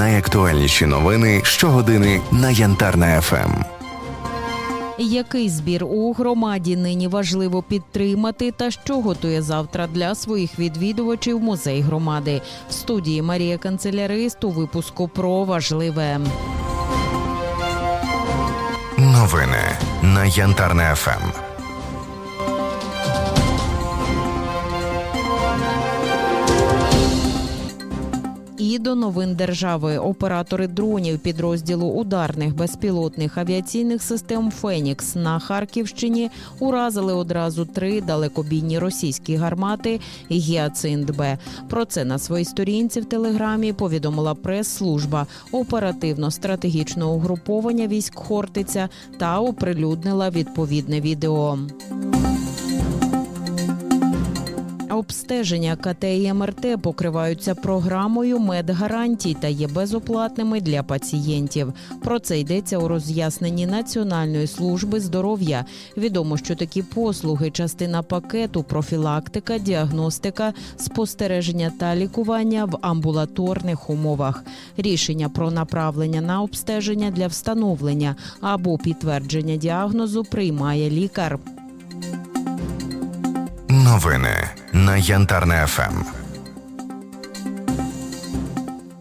Найактуальніші новини щогодини на Янтарна ФМ. Який збір у громаді нині важливо підтримати, та що готує завтра для своїх відвідувачів музей громади? В студії Марія Канцелярист у випуску про важливе. Новини на Янтарна ФМ. До новин держави оператори дронів підрозділу ударних безпілотних авіаційних систем Фенікс на Харківщині уразили одразу три далекобійні російські гармати Гіацинт Б. Про це на своїй сторінці в телеграмі повідомила прес-служба оперативно-стратегічного угруповання військ Хортиця та оприлюднила відповідне відео. Обстеження КТ і МРТ покриваються програмою медгарантій та є безоплатними для пацієнтів. Про це йдеться у роз'ясненні Національної служби здоров'я. Відомо, що такі послуги частина пакету профілактика, діагностика, спостереження та лікування в амбулаторних умовах. Рішення про направлення на обстеження для встановлення або підтвердження діагнозу приймає лікар. Новини на Янтарна ФМ.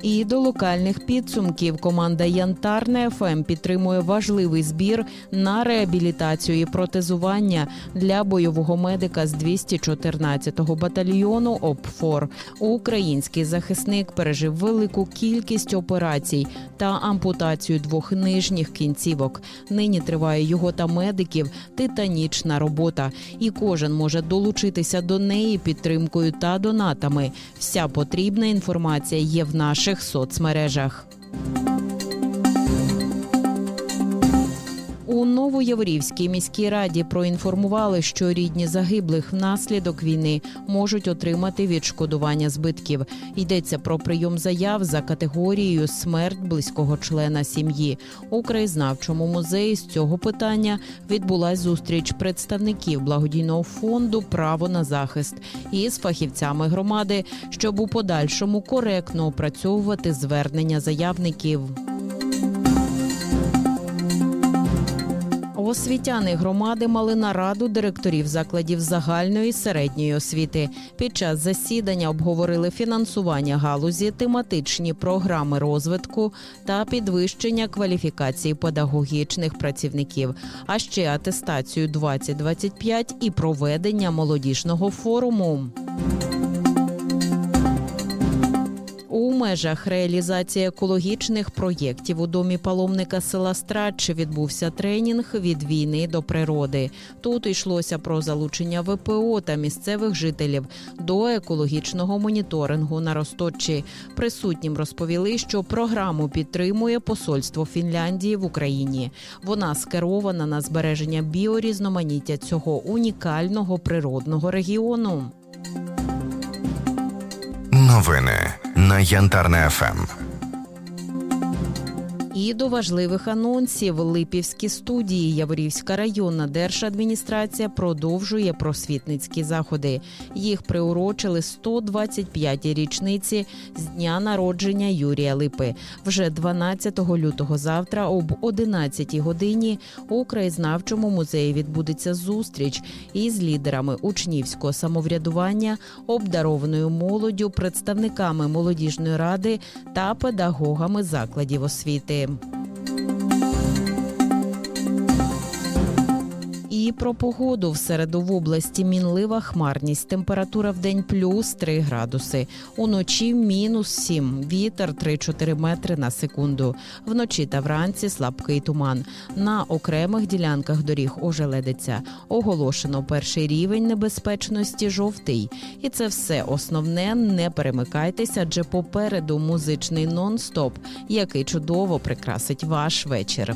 І до локальних підсумків команда Янтарне ФМ підтримує важливий збір на реабілітацію і протезування для бойового медика з 214-го батальйону ОПФОР. Український захисник пережив велику кількість операцій та ампутацію двох нижніх кінцівок. Нині триває його та медиків титанічна робота, і кожен може долучитися до неї підтримкою та донатами. Вся потрібна інформація є в наших соцмережах. У Новояворівській міській раді проінформували, що рідні загиблих внаслідок війни можуть отримати відшкодування збитків. Йдеться про прийом заяв за категорією смерть близького члена сім'ї. У краєзнавчому музеї з цього питання відбулась зустріч представників благодійного фонду Право на захист із фахівцями громади, щоб у подальшому коректно опрацьовувати звернення заявників. Освітяни громади мали нараду директорів закладів загальної середньої освіти. Під час засідання обговорили фінансування галузі, тематичні програми розвитку та підвищення кваліфікації педагогічних працівників, а ще атестацію 2025 і проведення молодіжного форуму. Межах реалізації екологічних проєктів у домі паломника села Страдче відбувся тренінг від війни до природи. Тут йшлося про залучення ВПО та місцевих жителів до екологічного моніторингу на Росточі. Присутнім розповіли, що програму підтримує посольство Фінляндії в Україні. Вона скерована на збереження біорізноманіття цього унікального природного регіону. Новини на Янтарне ФМ. І до важливих анонсів Липівські студії Яворівська районна держадміністрація продовжує просвітницькі заходи. Їх приурочили 125-й річниці з дня народження Юрія Липи. Вже 12 лютого завтра об 11-й годині у краєзнавчому музеї відбудеться зустріч із лідерами учнівського самоврядування, обдарованою молоддю, представниками молодіжної ради та педагогами закладів освіти. System. Про погоду в середу в області мінлива хмарність. Температура в день плюс 3 градуси. Уночі мінус 7. Вітер 3-4 метри на секунду. Вночі та вранці слабкий туман. На окремих ділянках доріг ожеледиться. Оголошено перший рівень небезпечності жовтий. І це все основне. Не перемикайтеся, адже попереду музичний нон-стоп, який чудово прикрасить ваш вечір.